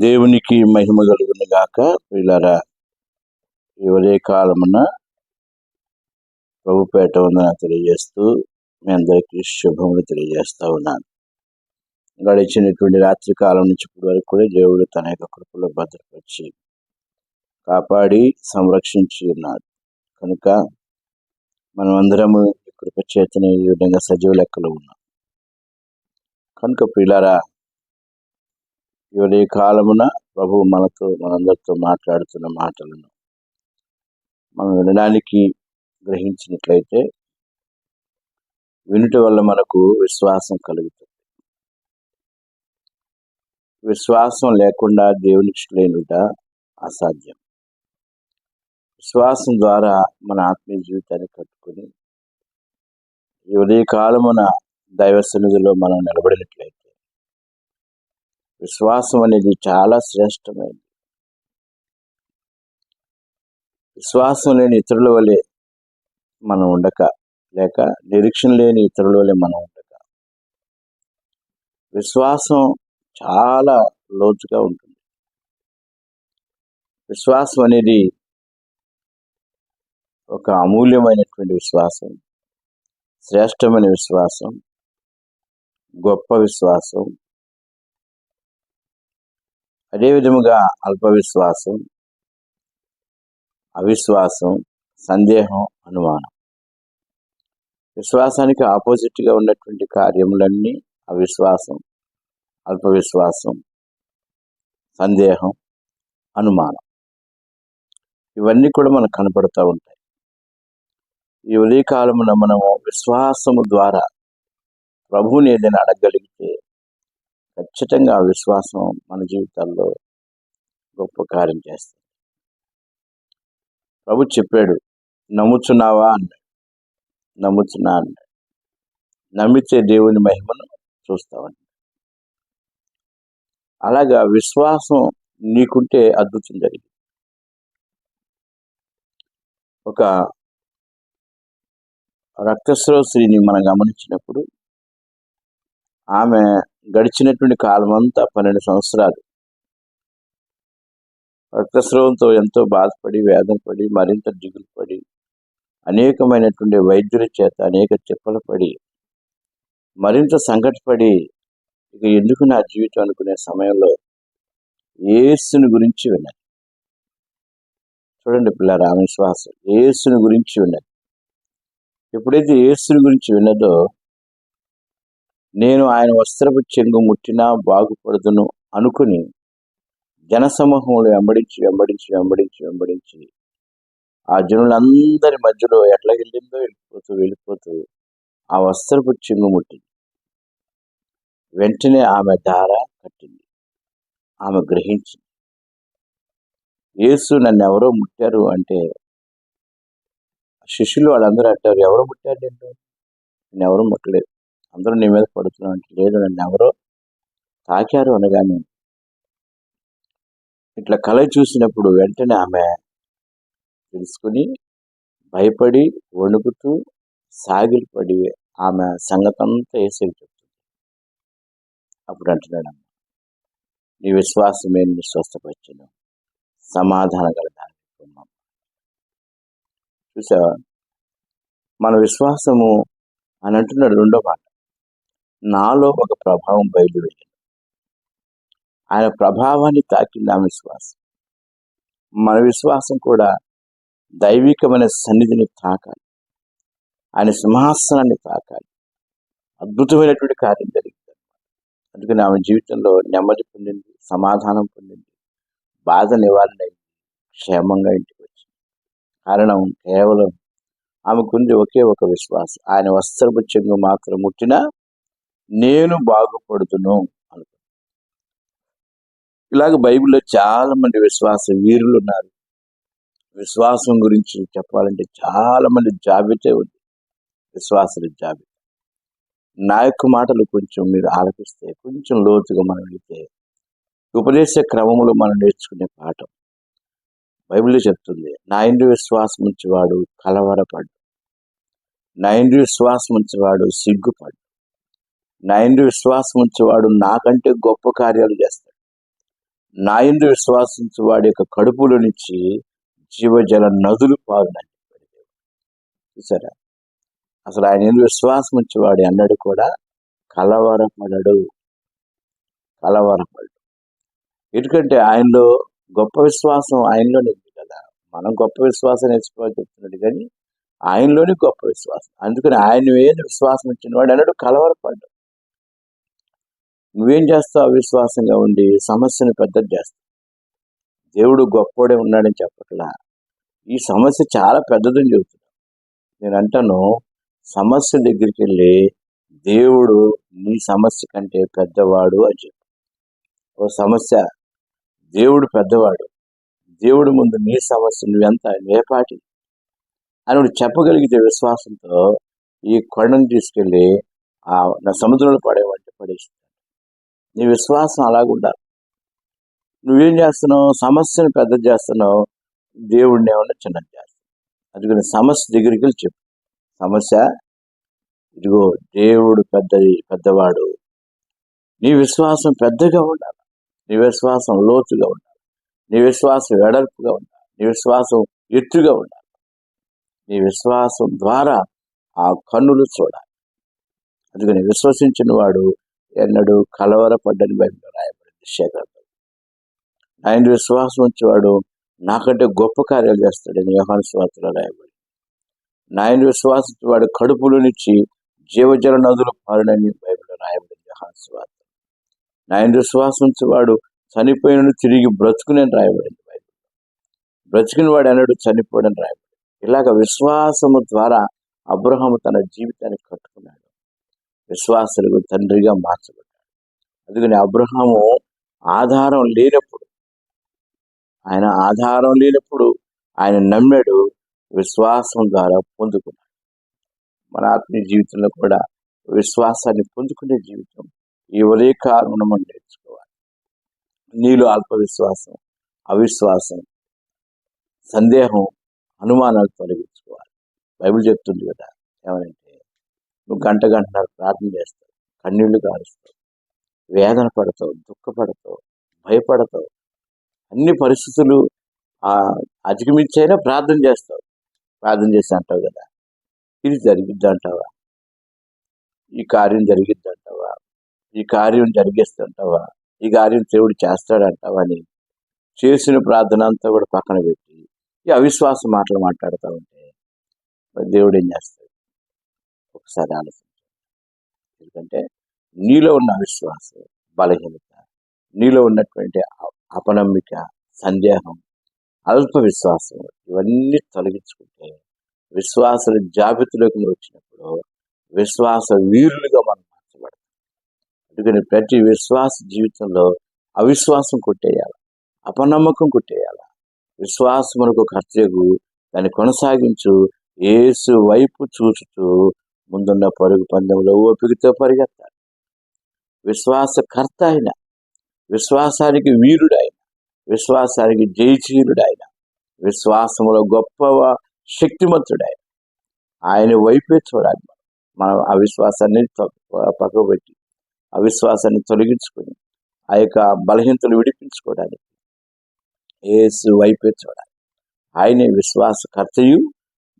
దేవునికి మహిమ కలుగును గాక. వీళ్ళరా ఈ కాలమున ప్రభుపేట ఉందని తెలియజేస్తూ మీ అందరికీ శుభములు తెలియజేస్తూ ఉన్నాను. గడిచినటువంటి రాత్రి కాలం నుంచి ఇప్పటి వరకు కూడా దేవుడు తన యొక్క కృపలో భద్రపరిచి కాపాడి సంరక్షించి ఉన్నాడు. కనుక మనం అందరము కృప చేతనే ఈ విధంగా సజీవ లెక్కలో ఉన్నాం. కనుక పిల్లరా ఇవన్నీ కాలమున ప్రభు మనతో మనందరితో మాట్లాడుతున్న మాటలను మనం వినడానికి గ్రహించినట్లయితే వినుట వల్ల మనకు విశ్వాసం కలుగుతుంది. విశ్వాసం లేకుండా దేవునికి లేనుట అసాధ్యం. విశ్వాసం ద్వారా మన ఆత్మీయ జీవితాన్ని కట్టుకుని ఈ ఉదయ కాలమున దైవ సన్నిధిలో మనం నిలబడినట్లయితే విశ్వాసం అనేది చాలా శ్రేష్టమైనది. విశ్వాసం లేని ఇతరుల వలె మనం ఉండక లేక నిరీక్షణ లేని ఇతరుల వలె మనం ఉండక. విశ్వాసం చాలా లోతుగా ఉంటుంది. విశ్వాసం అనేది ఒక అమూల్యమైనటువంటి విశ్వాసం. శ్రేష్టమైన విశ్వాసం. గొప్ప విశ్వాసం. అదే విధముగా అల్ప విశ్వాసం అవిశ్వాసం సందేహం అనుమానం. విశ్వాసానికి ఆపోజిట్గా ఉన్నటువంటి కార్యములన్నీ అవిశ్వాసం అల్ప విశ్వాసం సందేహం అనుమానం. ఇవన్నీ కూడా మనకు కనపడుతూ ఉంటాయి. ఈ ఉదయకాలమున మనము విశ్వాసము ద్వారా ప్రభువుని ఏదైనా అడగగలిగితే ఖచ్చితంగా ఆ విశ్వాసం మన జీవితాల్లో గొప్ప కార్యం చేస్తుంది. ప్రభు చెప్పాడు నమ్ముచున్నావా? అన్నాడు. నమ్ముచున్నా అన్నాడు. నమ్మితే దేవుని మహిమను చూస్తామని అలాగా విశ్వాసం నీకుంటే అద్భుతం జరిగింది. ఒక రక్తస్రోశ్రీని మనం గమనించినప్పుడు ఆమె గడిచినటువంటి కాలం అంతా పన్నెండు సంవత్సరాలు. రక్తస్రవంతో ఎంతో బాధపడి వేదన పడి మరింత దిగులు పడి అనేకమైనటువంటి వైద్యుల చేత అనేక చెప్పలు పడి మరింత సంకటపడి ఇక ఎందుకు నా జీవితం అనుకునే సమయంలో ఏసుని గురించి విన్నది చూడండి పిల్ల ఆమె విశ్వాసం యేసుని గురించి విన్నది ఎప్పుడైతే యేసుని గురించి విన్నదో నేను ఆయన వస్త్రపు చెంగు ముట్టినా బాగుపడదును అనుకుని జనసమూహంలో వెంబడించి వెంబడించి వెంబడించి వెంబడించి ఆ జనులందరి మధ్యలో ఎట్లా వెళ్ళిందో వెళ్ళిపోతూ వెళ్ళిపోతూ ఆ వస్త్రపు చెంగు ముట్టింది. వెంటనే ఆమె దార కట్టింది. ఆమె గ్రహించింది. యేసు నన్ను ఎవరో ముట్టారు అంటే శిష్యులు వాళ్ళందరూ అంటారు ఎవరో ముట్టారు నేను నేను ఎవరు ముట్టలేదు. అందరూ నీ మీద పడుతున్నావు లేదు నన్ను ఎవరో తాకారు అనగానే ఇట్లా కళ చూసినప్పుడు వెంటనే ఆమె తెలుసుకుని భయపడి వణుకుతూ సాగిలిపడి ఆమె సంగతంతా వేసేది చెప్తుంది. అప్పుడు అంటున్నాడు అమ్మ నీ విశ్వాసమే నీ స్వస్థపరిచను. సమాధాన కలదాన్ని చూసావా? మన విశ్వాసము అని అంటున్నాడు రెండో మాట. నాలో ఒక ప్రభావం బయలు వెళ్ళింది ఆయన ప్రభావాన్ని తాకింది ఆమె విశ్వాసం. మన విశ్వాసం కూడా దైవికమైన సన్నిధిని తాకాలి. ఆయన సింహాసనాన్ని తాకాలి. అద్భుతమైనటువంటి కార్యం జరిగింది. అందుకని ఆమె జీవితంలో నెమ్మది పొందింది సమాధానం పొందింది. బాధ నివారణ క్షేమంగా ఇంటికి వచ్చింది. కారణం కేవలం ఆమెకుంది ఒకే ఒక విశ్వాసం. ఆయన వస్త్రపు చెంగు మాత్రం ముట్టినా నేను బాగుపడుతును అనుకో ఇలాగ బైబిల్లో చాలా మంది విశ్వాస వీరులు ఉన్నారు. విశ్వాసం గురించి చెప్పాలంటే చాలా మంది జాబితే ఉంది. విశ్వాసుల జాబితా. నా యొక్క మాటలు కొంచెం మీరు ఆలపిస్తే కొంచెం లోతుగా మనం వెళితే ఉపదేశ క్రమంలో మనం నేర్చుకునే పాఠం. బైబిల్లో చెప్తుంది నా ఇంటి విశ్వాసం ఉంచేవాడు కలవరపడ్డు నా ఇంటి విశ్వాసం ఉంచేవాడు సిగ్గుపడ్డు నా విశ్వాసం ఉంచేవాడు నాకంటే గొప్ప కార్యాలు చేస్తాడు. నా ఎందు విశ్వాసించు వాడి యొక్క కడుపులో నుంచి జీవజల నదులు పారునని చూసారా? అసలు ఆయన ఎందు విశ్వాసం ఉంచేవాడు అన్నాడు కూడా కలవరపడడు. కలవరపడడు. ఎందుకంటే ఆయనలో గొప్ప విశ్వాసం ఆయనలోనే ఉంది కదా. మనం గొప్ప విశ్వాసం నేర్చుకోవాలి చెప్తున్నాడు కానీ ఆయనలోనే గొప్ప విశ్వాసం. అందుకని ఆయన ఏది విశ్వాసం ఇచ్చిన వాడు అన్నాడు కలవరపడ్డాడు. నువ్వేం చేస్తావు అవిశ్వాసంగా ఉండి సమస్యను పెద్దది చేస్తావు? దేవుడు గొప్పోడే ఉన్నాడని చెప్పట్లా. ఈ సమస్య చాలా పెద్దదని చెబుతున్నాను నేను అంటాను సమస్య దగ్గరికి వెళ్ళి దేవుడు నీ సమస్య కంటే పెద్దవాడు అని చెప్పు. ఓ సమస్య దేవుడు పెద్దవాడు. దేవుడి ముందు నీ సమస్య నువ్వెంత నేపాటి అని నువ్వు చెప్పగలిగితే విశ్వాసంతో ఈ కొండను తీసుకెళ్ళి ఆ నా సముద్రంలో పడేవంటే పడేసి నీ విశ్వాసం అలాగుండాలి నువ్వేం చేస్తున్నావు? సమస్యను పెద్ద చేస్తున్నావు. దేవుడిని ఏమన్నా చిన్నది చేస్తావు అందుకని సమస్య దగ్గరికి వెళ్ళి చెప్పు. సమస్య ఇదిగో దేవుడు పెద్దది పెద్దవాడు. నీ విశ్వాసం పెద్దగా ఉండాలి. నీ విశ్వాసం లోతుగా ఉండాలి. నీ విశ్వాసం వెడల్పుగా ఉండాలి. నీ విశ్వాసం ఎత్తుగా ఉండాలి. నీ విశ్వాసం ద్వారా ఆ కన్నులు చూడాలి. అందుకని విశ్వసించిన వాడు ఎన్నడూ కలవరపడ్డని బయట రాయబడింది శేఖర్. ఆయన విశ్వాసం ఉంచేవాడు నాకంటే గొప్ప కార్యాలు చేస్తాడని వ్యవహార స్వార్థలో రాయబడి నాయన విశ్వాసించేవాడు కడుపులో నుంచి జీవజల నదులు పారునని బైబిల్ రాయబడింది వ్యవహార స్వార్థ నాయన విశ్వాసించేవాడు చనిపోయిన తిరిగి బ్రతుకునని రాయబడింది బైబిల్ బ్రతికిన వాడు అన్నాడు చనిపోడని రాయబడింది. ఇలాగ విశ్వాసము ద్వారా అబ్రహం తన జీవితాన్ని కట్టుకున్నాడు. విశ్వాసులకు తండ్రిగా మార్చబడ్డాడు. అందుకని అబ్రహాము ఆధారం లేనప్పుడు ఆయన ఆధారం లేనప్పుడు ఆయన నమ్మాడు విశ్వాసం ద్వారా పొందుకున్నాడు. మన ఆత్మీయ జీవితంలో కూడా విశ్వాసాన్ని పొందుకునే జీవితం ఈ ఒరే కారణం మనం నేర్చుకోవాలి. నీలో అల్పవిశ్వాసం అవిశ్వాసం సందేహం అనుమానాలు తొలగించుకోవాలి. బైబిల్ చెప్తుంది కదా ఏమనంటే నువ్వు గంట గంటన్నర ప్రార్థన చేస్తావు. కన్నీళ్ళు కారుస్తావు. వేదన పడతావు దుఃఖపడతావు భయపడతావు. అన్ని పరిస్థితులు ఆ అధిగమించైనా ప్రార్థన చేస్తావు. ప్రార్థన చేసి అంటావు కదా ఇది జరిగిద్ది అంటావా ఈ కార్యం జరిగిద్ది అంటావా ఈ కార్యం జరిగేస్తుంటావా? ఈ కార్యం దేవుడు చేస్తాడంటావా అని చేసిన ప్రార్థన అంతా కూడా పక్కన పెట్టి ఈ అవిశ్వాస మాటలు మాట్లాడుతూ ఉంటే దేవుడు ఏం చేస్తాడు? ఒకసారి ఆలోచించండి ఎందుకంటే నీలో ఉన్న అవిశ్వాసం బలహీనత నీలో ఉన్నటువంటి అపనమ్మిక సందేహం అల్ప విశ్వాసం ఇవన్నీ తొలగించుకుంటే విశ్వాసుల జాబితాలోకి వచ్చినప్పుడు విశ్వాస వీరులుగా మనం మార్చబడతాం. అందుకని ప్రతి విశ్వాస జీవితంలో అవిశ్వాసం కొట్టేయాలి అపనమ్మకం కొట్టేయాలి. విశ్వాసమునకు ఖర్చు దాన్ని కొనసాగించు ఏసు వైపు చూచుతూ ముందున్న పరుగు పందెంలో ఓపికతో పరిగెత్తాలి. విశ్వాసకర్త ఆయన విశ్వాసానికి వీరుడైన విశ్వాసానికి జయచీరుడైన విశ్వాసములో గొప్ప శక్తిమంతుడైన. ఆయన వైపే చూడాలి మనం. ఆ విశ్వాసాన్ని పక్కబెట్టి అవిశ్వాసాన్ని తొలగించుకొని ఆ యొక్క బలహీనతలు విడిపించుకోవడానికి ఏసు వైపే చూడాలి. ఆయనే విశ్వాసకర్తయు.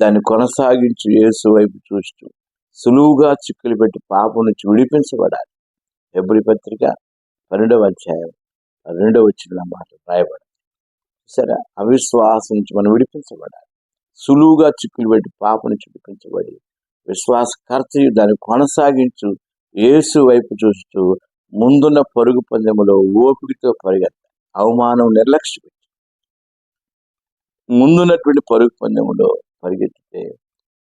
దాన్ని కొనసాగించు యేసు వైపు చూస్తూ సులువుగా చిక్కులు పెట్టి పాపం నుంచి విడిపించబడాలి. ఎబ్రి పత్రిక పన్నెండవ అధ్యాయం పన్నెండవ వచ్చిన మాట రాయబడాలి సరే అవిశ్వాసం నుంచి మనం విడిపించబడాలి. సులువుగా చిక్కులు పెట్టి పాపం నుంచి విడిపించబడి విశ్వాసకర్తయు దాన్ని కొనసాగించు యేసు వైపు చూస్తూ ముందున్న పరుగు పందెములో ఓపికతో పరిగెత్తాలి అవమానం నిర్లక్ష్య ముందున్నటువంటి పరుగు పందెములో పరిగెత్తితే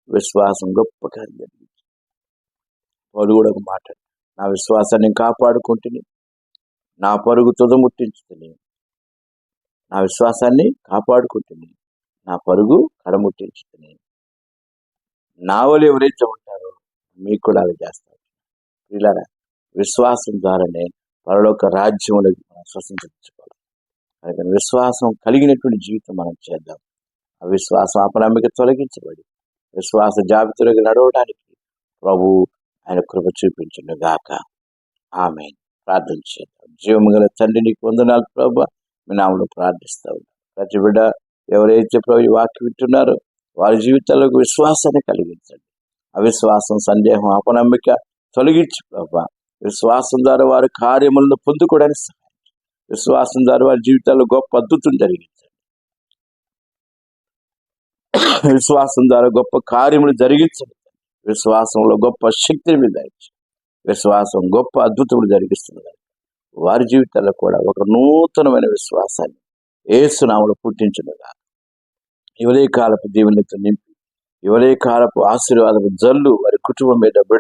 విశ్వాసం గొప్ప కార్యం జరిగింది కూడా ఒక మాట. నా విశ్వాసాన్ని కాపాడుకుంటుని నా పరుగు తుదముట్టించుకుని నా విశ్వాసాన్ని కాపాడుకుంటుని నా పరుగు కడముట్టించుకుని నా వాళ్ళు ఎవరైతే ఉంటారో మీకు కూడా అవి చేస్తారు ఇలా విశ్వాసం ద్వారానే పరలోక రాజ్యములు మనం స్వసించుకోవాలి విశ్వాసం కలిగినటువంటి జీవితం మనం చేద్దాం. ఆ విశ్వాసం అపనమ్మిక తొలగించబడి విశ్వాస జాబితాలోకి నడవడానికి ప్రభు ఆయన కృప చూపించిన గాక. ఆమె ప్రార్థన చేద్దాం. జీవం గల తండ్రి నీకు వందనాలు ప్రభా. మీ నామలో ప్రార్థిస్తా ఉన్నాం. ప్రతి బిడ్డ ఎవరైతే ప్రభు వాక్య వింటున్నారో వారి జీవితాలకు విశ్వాసాన్ని కలిగించండి. అవిశ్వాసం సందేహం అపనమ్మిక తొలగించి ప్రభా. విశ్వాసం ద్వారా వారి కార్యములను పొందుకోవడానికి సహాయం విశ్వాసం ద్వారా వారి జీవితాల్లో గొప్ప అద్భుతం జరిగించండి. విశ్వాసం ద్వారా గొప్ప కార్యములు జరిగించండి. విశ్వాసంలో గొప్ప శక్తిని మీద విశ్వాసం గొప్ప అద్భుతములు జరిగిస్తున్నది వారి జీవితాల్లో కూడా ఒక నూతనమైన విశ్వాసాన్ని ఏసునాములు పుట్టించునుగా. ఇవలే కాలపు దీవెనతో నింపి ఇవలే కాలపు ఆశీర్వాదపు జల్లు వారి కుటుంబం మీద